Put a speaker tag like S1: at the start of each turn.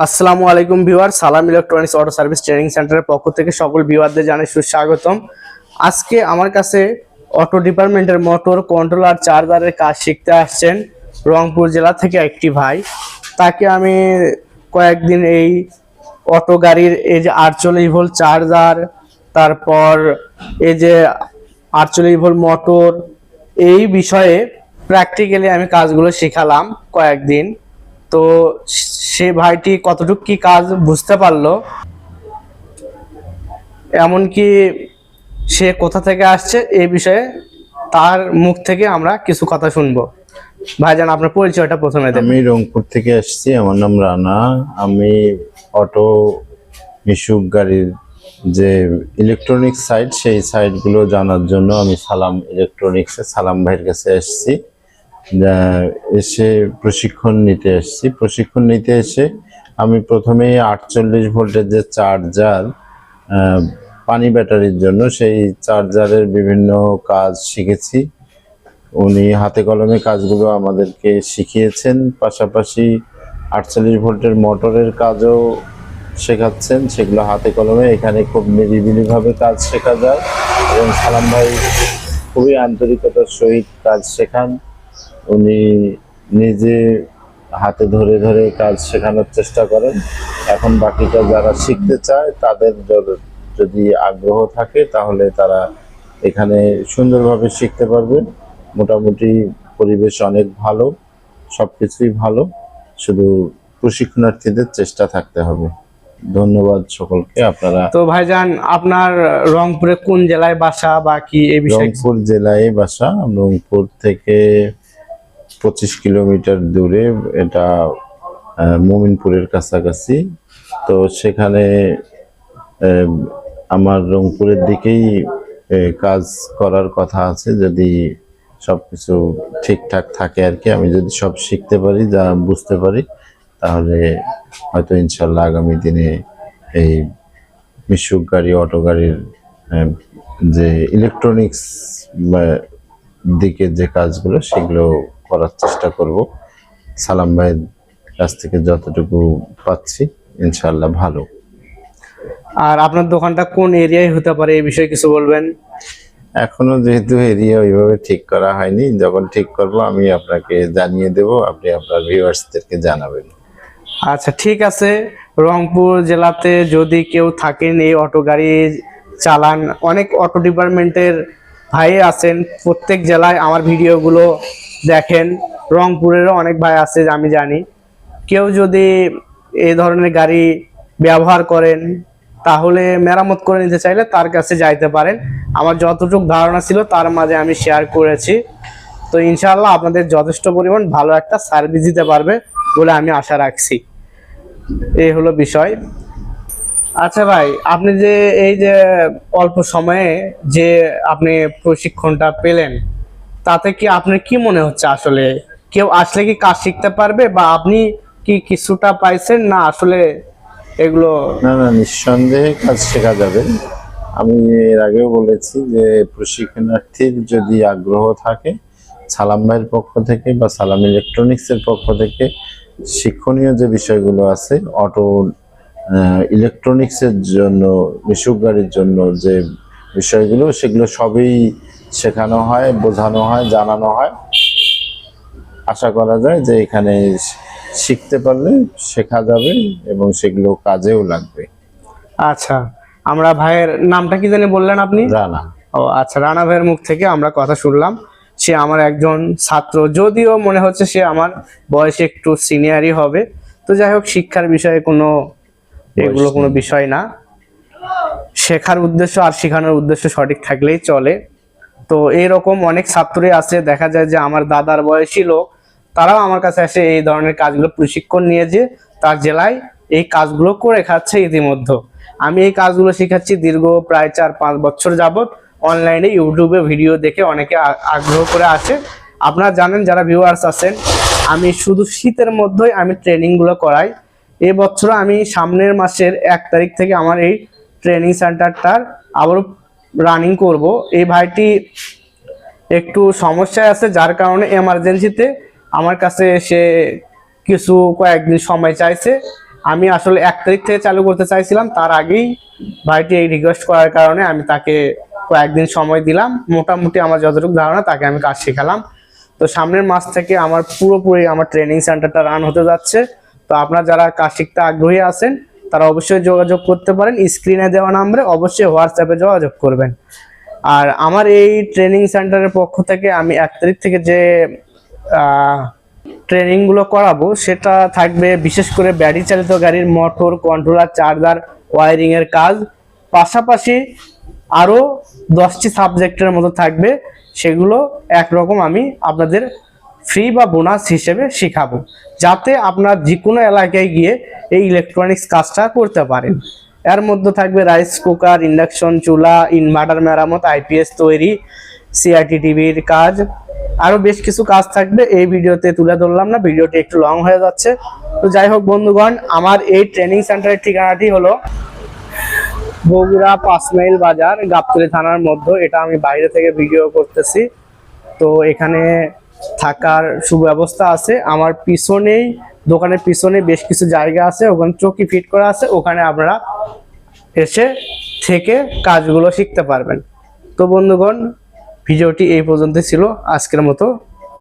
S1: আসসালামু আলাইকুম ভিউয়ার সালাম ইলেকট্রনিক্স অটো সার্ভিস ট্রেনিং সেন্টারের পক্ষ থেকে সকল ভিউয়ারদের জানাই সুস্বাগতম। আজকে আমার কাছে অটো ডিপার্টমেন্টের মোটর কন্ট্রোলার চার্জারের কাজ শিখতে আসছেন রংপুর জেলা থেকে একটি ভাই। তাকে আমি কয়েকদিন এই অটো গাড়ির এই যে আটচল্লিশ ভোল্ট চার্জার, তারপর এই যে আটচল্লিশ ভোল্ট মোটর, এই বিষয়ে প্র্যাকটিক্যালি আমি কাজগুলো শেখালাম কয়েকদিন। তো সে ভাইটি কতটুকু কি কাজ বুঝতে পারল। এমনকি সে কোথা থেকে আসছে এই বিষয়ে তার মুখ থেকে আমরা কিছু কথা শুনব। ভাইজান, আপনার পরিচয়টা প্রথমে
S2: আমি রংপুর থেকে আসছি, আমার নাম রানা। আমি অটো মিশুক গাড়ির যে ইলেকট্রনিক সাইট সেই সাইটগুলো জানার জন্য আমি সালাম ইলেকট্রনিক্সে সালাম ভাইয়ের কাছে আসছি। যা এসে প্রশিক্ষণ নিতে আসছি প্রশিক্ষণ নিতে এসে আমি প্রথমে আটচল্লিশ ভোল্টের যে চার্জার পানি ব্যাটারির জন্য সেই চার্জারের বিভিন্ন কাজ শিখেছি। উনি হাতে কলমে কাজগুলো আমাদেরকে শিখিয়েছেন, পাশাপাশি আটচল্লিশ ভোল্টের মোটরের কাজও শেখাচ্ছেন। সেগুলো হাতে কলমে, এখানে খুব নিরিবিলিভাবে কাজ শেখা যায়। এবং সালাম ভাই খুবই আন্তরিকতার সহিত কাজ শেখান। উনি নিজে হাতে ধরে ধরে কাজ শেখানোর চেষ্টা করেন। এখন বাকিটা যারা শিখতে চায় তাদের যদি- আগ্রহ থাকে তাহলে তারা এখানে সুন্দরভাবে শিখতে পারবে। মোটামুটি পরিবেশ অনেক ভালো সবকিছুই ভালো। শুধু প্রশিক্ষণার্থীদের চেষ্টা থাকতে হবে। ধন্যবাদ সকলকে আপনারা
S1: তো ভাইজান আপনার রংপুরে কোন জেলায় বাসা বা কি এই বিষয়ে
S2: রংপুর জেলায় বাসা রংপুর থেকে পঁচিশ কিলোমিটার দূরে এটা মোমিনপুরের কাছাকাছি। তো সেখানে আমার রংপুরের দিকেই কাজ করার কথা আছে। যদি সব কিছু ঠিকঠাক থাকে আর কি, আমি যদি সব শিখতে পারি, যা বুঝতে পারি, তাহলে হয়তো ইনশাল্লাহ আগামী দিনে এই মিশুক গাড়ি, অটো গাড়ির যে ইলেকট্রনিক্স দিকে যে কাজগুলো সেগুলো করার চেষ্টা করব। সালাম ভাইয়ের কাছ থেকে যতটুকু পাচ্ছি ইনশাল্লাহ ভালো।
S1: আর আপনার দোকানটা কোন এরিয়ায় হতে পারে এই বিষয়ে কিছু বলবেন?
S2: এখনও যেহেতু এরিয়া ওইভাবে ঠিক করা হয়নি যখন ঠিক করব আমি আপনাকে জানিয়ে দেব আপনি আপনার ভিউয়ার্সদেরকে জানাবেন।
S1: আচ্ছা ঠিক আছে। রংপুর জেলাতে যদি কেউ থাকেন এই অটো গাড়ি চালান অনেক অটো ডিপার্টমেন্টের ভাই আছেন, প্রত্যেক জেলায় আমার ভিডিওগুলো দেখেন। রংপুরেরও অনেক ভাই আছে, আমি জানি। কেউ যদি এই ধরনের গাড়ি ব্যবহার করেন, তাহলে মেরামত করে নিতে চাইলে তার কাছে যাইতে পারেন। আমার যতটুকু ধারণা ছিল, তার মাঝে আমি শেয়ার করেছি। তো ইনশাআল্লাহ আপনাদের যথেষ্ট পরিমাণ ভালো একটা সার্ভিস দিতে পারবে বলে আমি আশা রাখছি। এই হলো বিষয়। আচ্ছা ভাই, আপনি যে এই যে অল্প সময়ে যে আপনি প্রশিক্ষণটা পেলেন, তাতে কি আপনার কি মনে হচ্ছে আসলে? কেউ আসলে কি কাজ শিখতে পারবে বা আপনি কি কিছুটা পাইছেন না আসলে এগুলো?
S2: না না, নিঃসন্দেহে কাজ শেখা যাবে। আমি এর আগেও বলেছি যে প্রশিক্ষণার্থীর যদি আগ্রহ থাকে, সালাম ভাইয়ের পক্ষ থেকে বা সালাম ইলেকট্রনিক্সের পক্ষ থেকে শিক্ষণীয় যে বিষয়গুলো আছে, অটো ইলেকট্রনিক্সের জন্য মিশুক গাড়ির জন্য যে বিষয়গুলো সেগুলো সবই শেখানো হয় বোঝানো হয় জানানো হয়। আশা করা যায় যে এখানে শিখতে পারলে শেখা যাবে এবং সেগুলো কাজেও লাগবে।
S1: আচ্ছা আমরা ভাইয়ের নামটা কি জানি বললেন আপনি?
S2: রানা।
S1: ও আচ্ছা রানা ভাইয়ের মুখ থেকে আমরা কথা শুনলাম। সে আমার একজন ছাত্র যদিও মনে হচ্ছে সে আমার বয়সে একটু সিনিয়রই হবে। তো যাই হোক শিক্ষার বিষয়ে কোনো এগুলো কোনো বিষয় না। শেখার উদ্দেশ্য আর শেখানোর উদ্দেশ্য সঠিক থাকলেই চলে। তো এরকম অনেক ছাত্রই আছে দেখা যায় যে আমার দাদার বয়সী লোক তারাও আমার কাছে এসে এই ধরনের কাজগুলো প্রশিক্ষণ নিয়ে যে তার জেলায় এই কাজগুলো করে খাচ্ছে ইতিমধ্যে। আমি এই কাজগুলো শেখাচ্ছি দীর্ঘ প্রায় চার পাঁচ বছর যাবত অনলাইনে ইউটিউবে ভিডিও দেখে অনেকে আগ্রহ করে আসে। আপনারা জানেন যারা ভিউয়ার্স আছেন আমি শুধু শীতের মধ্যেই আমি ট্রেনিংগুলো করাই। এই বছর আমি সামনের মাসের এক তারিখ থেকে আমার এই ট্রেনিং সেন্টারটার আবারও রানিং করব। এই ভাইটি একটু সমস্যায় আছে, যার কারণে এমার্জেন্সিতে আমার কাছে সে কিছু কয়েকদিন সময় চাইছে। আমি আসলে এক তারিখ থেকে চালু করতে চাইছিলাম, তার আগেই ভাইটি এই রিকোয়েস্ট করার কারণে আমি তাকে কয়েকদিন সময় দিলাম। মোটামুটি আমার যতটুকু ধারণা, তাকে আমি কাজ শেখালাম। তো সামনের মাস থেকে আমার পুরোপুরি আমার ট্রেনিং সেন্টারটা রান হতে যাচ্ছে। তো আপনারা যারা কাজ শিখতে আগ্রহী আছেন, তারা অবশ্যই যোগাযোগ করতে পারেন। স্ক্রিনে দেওয়া নাম্বারে অবশ্যই হোয়াটসঅ্যাপে যোগাযোগ করবেন। আর আমার এই ট্রেনিং সেন্টারের পক্ষ থেকে আমি এক তারিখ থেকে যে ট্রেনিংগুলো করাবো, সেটা থাকবে বিশেষ করে ব্যাটারি চালিত গাড়ির মোটর কন্ট্রোলার চার্জার ওয়ারিং এর কাজ। পাশাপাশি আরও দশটি সাবজেক্টের মতো থাকবে, সেগুলো একরকম আমি আপনাদের ফ্রি বা বোনাস হিসেবে শেখাবো, যাতে আপনার যে কোনো এলাকায় গিয়ে এই ইলেকট্রনিক্স কাজটা করতে পারেন। এর মধ্যে থাকবে রাইস কুকার ইন্ডাকশন চুলা ইনভার্টার মেরামত আইপিএস তৈরি সিআরটি টিভির কাজ। আরও বেশ কিছু কাজ থাকবে, এই ভিডিওতে তুলে ধরলাম না, ভিডিওটি একটু লং হয়ে যাচ্ছে। তো যাই হোক বন্ধুগণ, আমার এই ট্রেনিং সেন্টারের ঠিকানাটি হলো বগুড়া পাঁচ মাইল বাজার, গাবতলী থানার মধ্যে। এটা আমি বাইরে থেকে ভিডিও করতেছি। তো এখানে থাকার সুব্যবস্থা আছে। আমার পিছনেই, দোকানের পিছনে বেশ কিছু জায়গা আছে, ওখানে চৌকি ফিট করা আছে, ওখানে আপনারা এসে থেকে কাজগুলো শিখতে পারবেন। তো বন্ধুগণ, ভিডিওটি এই পর্যন্ত ছিল। আজকের মতো